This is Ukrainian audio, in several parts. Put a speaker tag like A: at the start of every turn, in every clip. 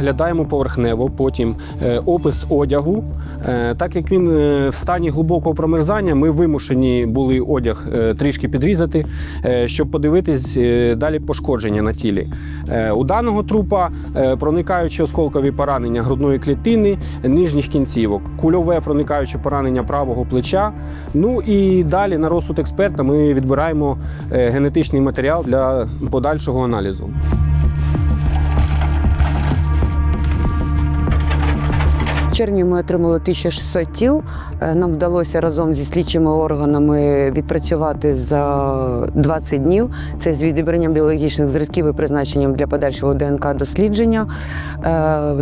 A: оглядаємо поверхнево, потім е, опис одягу. Е, Так як він е, в стані глибокого промерзання, ми вимушені були одяг трішки підрізати, щоб подивитись далі пошкодження на тілі. У даного трупа проникаючі осколкові поранення грудної клітини, нижніх кінцівок, кульове проникаюче поранення правого плеча. Ну і далі на розсуд експерта ми відбираємо генетичний матеріал для подальшого аналізу.
B: Червні ми отримали 1600 тіл. Е, Нам вдалося разом зі слідчими органами відпрацювати за 20 днів. Це з відібранням біологічних зразків і призначенням для подальшого ДНК дослідження. Е,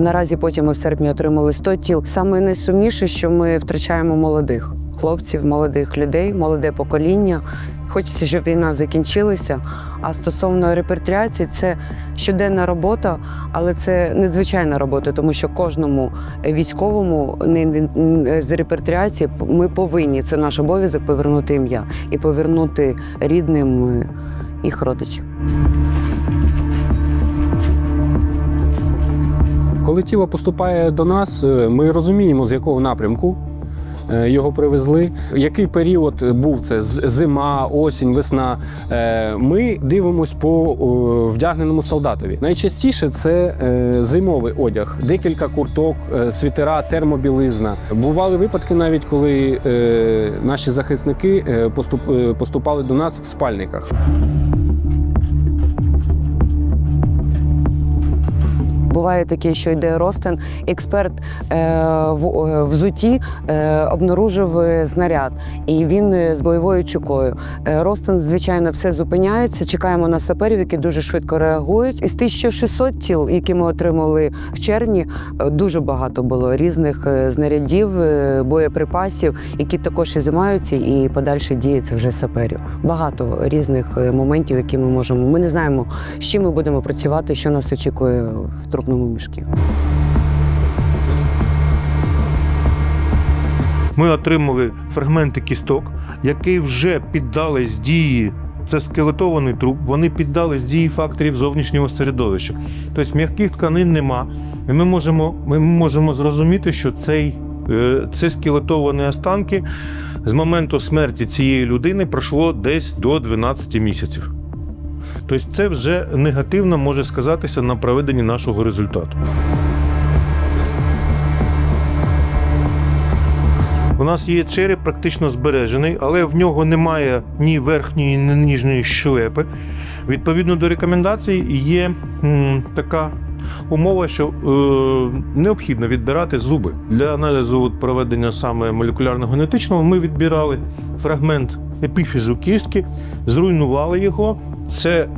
B: Наразі потім ми в серпні отримали 100 тіл. Саме найсумніше, що ми втрачаємо молодих хлопців, молодих людей, молоде покоління. Хочеться, щоб війна закінчилася. А стосовно репатріації, це щоденна робота, але це незвичайна робота, тому що кожному військовому з репатріації ми повинні. Це наш обов'язок повернути ім'я і повернути рідним е, їх родичів.
A: Коли тіло поступає до нас, е, ми розуміємо, з якого напрямку його привезли, який період був це зима, осінь, весна. Е, Ми дивимось по вдягненому солдатові. Найчастіше це е, зимовий одяг, декілька курток, е, світера, термобілизна. Бували випадки навіть, коли е, наші захисники е, поступ- е, поступали до нас в спальниках.
B: Буває таке, що йде розтин. Експерт е, в е, взуті е, обнаружив снаряд, і він з бойовою чекою. Е, розтин, звичайно, все зупиняється. Чекаємо на саперів, які дуже швидко реагують. Із 1600 тіл, які ми отримали в червні, дуже багато було різних знарядів, боєприпасів, які також і займаються, і подальше це вже саперів. Багато різних моментів, які ми можемо. Ми не знаємо, з чим ми будемо працювати, що нас очікує в трупному мішку.
C: Ми отримали фрагменти кісток, які вже піддались дії. Це скелетований труп, вони піддались дії факторів зовнішнього середовища. Тобто м'яких тканин нема. І ми можемо, ми можемо зрозуміти, що цей, е, це скелетовані останки з моменту смерті цієї людини пройшло десь до 12 місяців. Тобто це вже негативно може сказатися на проведенні нашого результату. У нас є череп практично збережений, але в нього немає ні верхньої, ні нижньої щелепи. Відповідно до рекомендацій, є м, така умова, що е, необхідно відбирати зуби. Для аналізу проведення саме молекулярно-генетичного ми відбирали фрагмент епіфізу кістки, зруйнували його. Це е,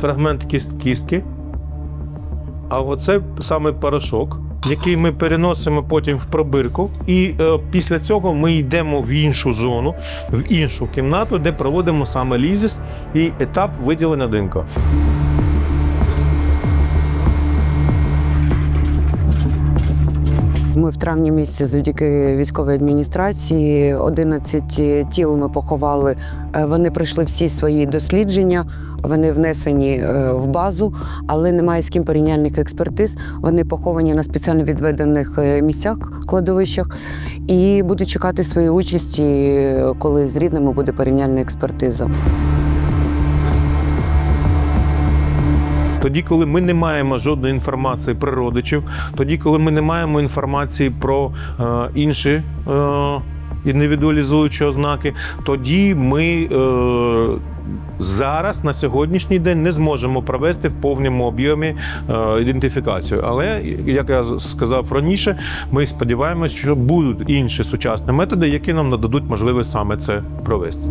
C: фрагмент кіст кістки. А оце саме порошок, який ми переносимо потім в пробирку, і е, після цього ми йдемо в іншу зону, в іншу кімнату, де проводимо саме лізис і етап виділення ДНК.
B: Ми в травні місяці завдяки військовій адміністрації 11 тіл ми поховали. Е, Вони пройшли всі свої дослідження, вони внесені е, в базу, але немає з ким порівняльних експертиз. Вони поховані на спеціально відведених е, місцях, кладовищах, і будуть чекати своєї участі, коли з рідними буде порівняльна експертиза.
C: Тоді, коли ми не маємо жодної інформації про родичів, тоді, коли ми не маємо інформації про е, інші е, індивідуалізуючі ознаки, тоді ми е, зараз на сьогоднішній день не зможемо провести в повному об'ємі е, ідентифікацію. Але як я сказав раніше, ми сподіваємося, що будуть інші сучасні методи, які нам нададуть можливість саме це провести.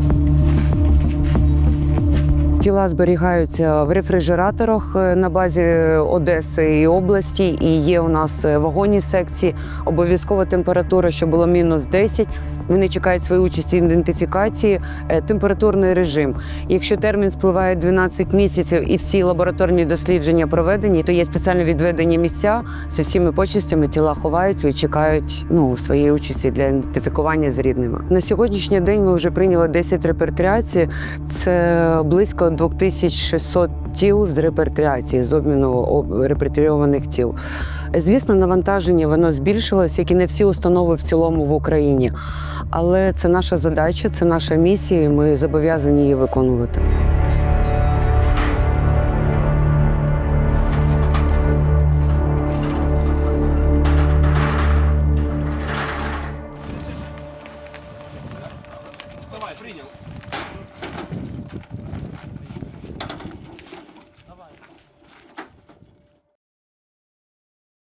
B: Тіла зберігаються в рефрижераторах е, на базі Одеси і області. І є у нас е, вагонні секції. Обов'язкова температура, що було мінус 10. Вони чекають своєї участі ідентифікації. Е, Температурний режим. Якщо термін спливає 12 місяців і всі лабораторні дослідження проведені, то є спеціально відведені місця зі всіми почистями. Тіла ховаються і чекають ну, своєї участі для ідентифікування з рідними. На сьогоднішній день ми вже прийняли 10 репатріацій. Це близько 2600 тіл з репатріації, з обміну об- репатрійованих тіл. Звісно, навантаження воно збільшилось, як і не всі установи в цілому в Україні. Але це наша задача, це наша місія, і ми зобов'язані її виконувати.